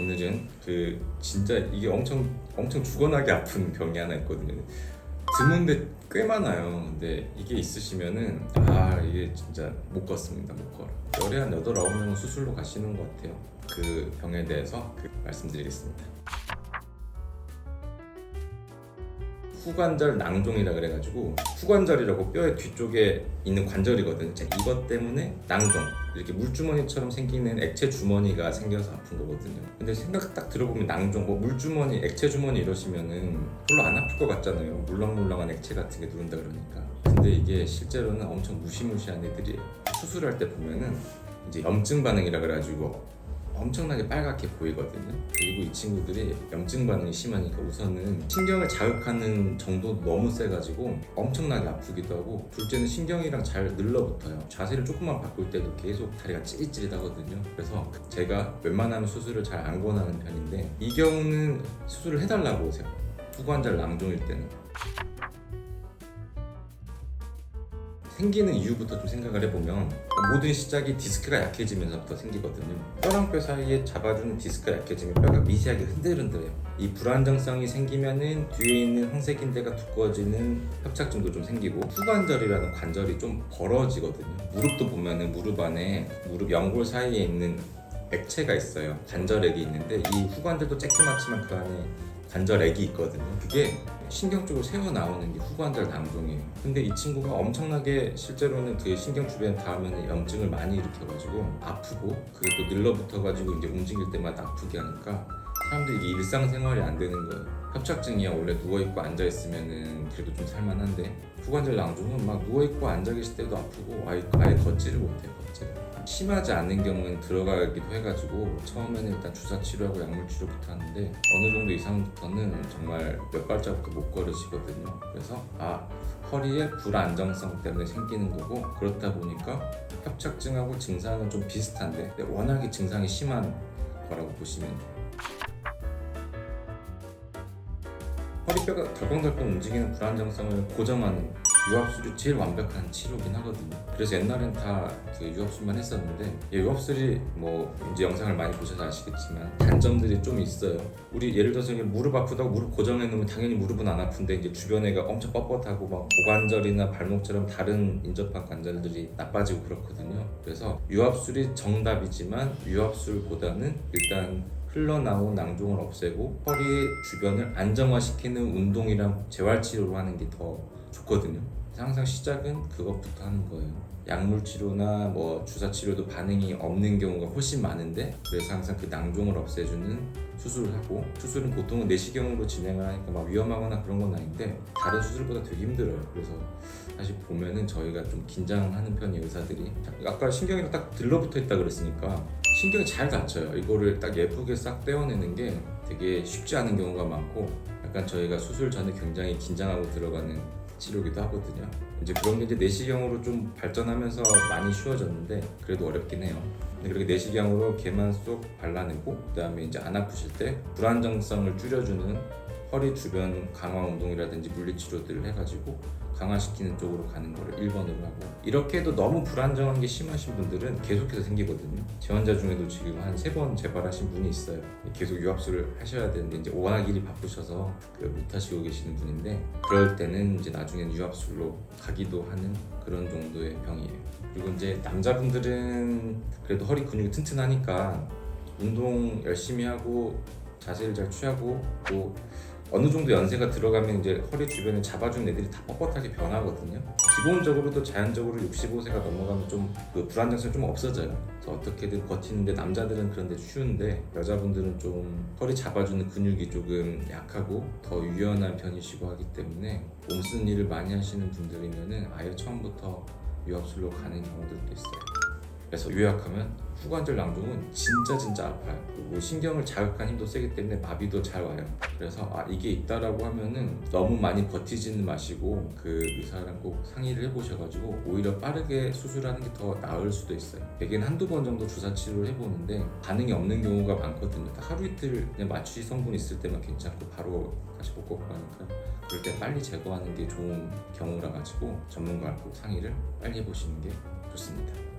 오늘은 그 진짜 이게 엄청 엄청 죽어나게 아픈 병이 하나 있거든요. 드문데 꽤 많아요. 근데 이게 있으시면은 아 이게 진짜 못 걷습니다. 못 걸어. 열에 한 8, 9명은 수술로 가시는 것 같아요. 그 병에 대해서 그 말씀드리겠습니다. 후관절 낭종이라 그래가지고 후관절이라고 뼈의 뒤쪽에 있는 관절이거든. 자, 이것 때문에 낭종 이렇게 물주머니처럼 생기는 액체 주머니가 생겨서 아픈 거거든요. 근데 생각 딱 들어보면 낭종, 뭐 물주머니, 액체 주머니 이러시면은 별로 안 아플 것 같잖아요. 물렁물렁한 액체 같은 게 누른다 그러니까. 근데 이게 실제로는 엄청 무시무시한 애들이에요. 수술할 때 보면은 이제 염증 반응이라 그래가지고 엄청나게 빨갛게 보이거든요. 그리고 이 친구들이 염증 반응이 심하니까 우선은 신경을 자극하는 정도 너무 세가지고 엄청나게 아프기도 하고 둘째는 신경이랑 잘 늘러붙어요. 자세를 조금만 바꿀 때도 계속 다리가 찌릿찌릿하거든요. 그래서 제가 웬만하면 수술을 잘 안 권하는 편인데 이 경우는 수술을 해달라고 오세요. 후관절 낭종일 때는. 생기는 이유부터 좀 생각을 해보면 모든 시작이 디스크가 약해지면서부터 생기거든요. 뼈랑 뼈 사이에 잡아주는 디스크가 약해지면 뼈가 미세하게 흔들흔들해요. 이 불안정성이 생기면은 뒤에 있는 황색인대가 두꺼워지는 협착증도 좀 생기고 후관절이라는 관절이 좀 벌어지거든요. 무릎도 보면은 무릎 안에 무릎 연골 사이에 있는 액체가 있어요. 관절액이 있는데 이 후관절도 쬐끄맣지만 그 안에 관절액이 있거든요. 그게 신경 쪽으로 새어 나오는 게 후관절 낭종이에요. 근데 이 친구가 엄청나게 실제로는 그 신경 주변에 닿으면 염증을 많이 일으켜가지고 아프고 그게 또 늘러붙어가지고 이제 움직일 때마다 아프게 하니까 사람들이 일상생활이 안 되는 거예요. 협착증이야 원래 누워있고 앉아있으면은 그래도 좀 살만한데 후관절 낭종은 막 누워있고 앉아계실 때도 아프고 아예, 아예 걷지를 못해요 걷지를. 심하지 않은 경우는 들어가기도 해가지고 처음에는 일단 주사 치료하고 약물 치료부터 하는데 어느 정도 이상부터는 정말 몇 발자국도 못 걸으시거든요. 그래서 아 허리에 불안정성 때문에 생기는 거고 그렇다 보니까 협착증하고 증상은 좀 비슷한데 근데 워낙에 증상이 심한 거라고 보시면 돼요. 허리뼈가 덜컹덜컹 움직이는 불안정성을 고정하는 유압술이 제일 완벽한 치료긴 하거든요. 그래서 옛날엔 다 그 유압술만 했었는데 이 유압술이 뭐 이제 영상을 많이 보셔서 아시겠지만 단점들이 좀 있어요. 우리 예를 들어서 무릎 아프다고 무릎 고정해 놓으면 당연히 무릎은 안 아픈데 이제 주변에가 엄청 뻣뻣하고 막 고관절이나 발목처럼 다른 인접한 관절들이 나빠지고 그렇거든요. 그래서 유압술이 정답이지만 유압술보다는 일단 흘러나온 낭종을 없애고 허리 주변을 안정화시키는 운동이랑 재활치료로 하는 게 더 좋거든요. 항상 시작은 그것부터 하는 거예요. 약물 치료나 뭐 주사 치료도 반응이 없는 경우가 훨씬 많은데 그래서 항상 그 낭종을 없애주는 수술을 하고 수술은 보통은 내시경으로 진행을 하니까 막 위험하거나 그런 건 아닌데 다른 수술보다 되게 힘들어요. 그래서 사실 보면은 저희가 좀 긴장하는 편이에요 의사들이 아까 신경이랑 딱 들러붙어 있다 그랬으니까 신경이 잘 닫혀요. 이거를 딱 예쁘게 싹 떼어내는 게 되게 쉽지 않은 경우가 많고 약간 저희가 수술 전에 굉장히 긴장하고 들어가는 치료기도 하거든요. 이제 그런 게 이제 내시경으로 좀 발전하면서 많이 쉬워졌는데 그래도 어렵긴 해요. 그렇게 내시경으로 개만 쏙 발라내고 그다음에 이제 안 아프실 때 불안정성을 줄여주는 허리 주변 강화 운동이라든지 물리치료들을 해가지고 강화시키는 쪽으로 가는 거를 1번으로 하고. 이렇게 해도 너무 불안정한 게 심하신 분들은 계속해서 생기거든요. 제 환자 중에도 지금 한 세 번 재발하신 분이 있어요. 계속 유압술을 하셔야 되는데 이제 워낙 일이 바쁘셔서 그 못하시고 계시는 분인데 그럴 때는 이제 나중엔 유압술로 가기도 하는 그런 정도의 병이에요. 그리고 이제 남자분들은 그래도 허리 근육이 튼튼하니까 운동 열심히 하고 자세를 잘 취하고 또 어느 정도 연세가 들어가면 이제 허리 주변을 잡아준 애들이 다 뻣뻣하게 변하거든요. 기본적으로도 자연적으로 65세가 넘어가면 좀 그 불안정성이 좀 없어져요. 그래서 어떻게든 버티는데 남자들은 그런데 쉬운데 여자분들은 좀 허리 잡아주는 근육이 조금 약하고 더 유연한 편이시고 하기 때문에 몸 쓰는 일을 많이 하시는 분들이면은 아예 처음부터 유압술로 가는 경우들도 있어요. 그래서 요약하면 후관절 낭종은 진짜 진짜 아파요. 그리고 신경을 자극한 힘도 세기 때문에 마비도 잘 와요. 그래서 아 이게 있다라고 하면은 너무 많이 버티지는 마시고 그 의사랑 꼭 상의를 해보셔가지고 오히려 빠르게 수술하는 게 더 나을 수도 있어요. 대개는 한두 번 정도 주사 치료를 해보는데 반응이 없는 경우가 많거든요. 딱 하루 이틀 마취 성분 있을 때만 괜찮고 바로 다시 못 걷고 하니까 그럴 때 빨리 제거하는 게 좋은 경우라 가지고 전문가랑 꼭 상의를 빨리 해보시는 게 좋습니다.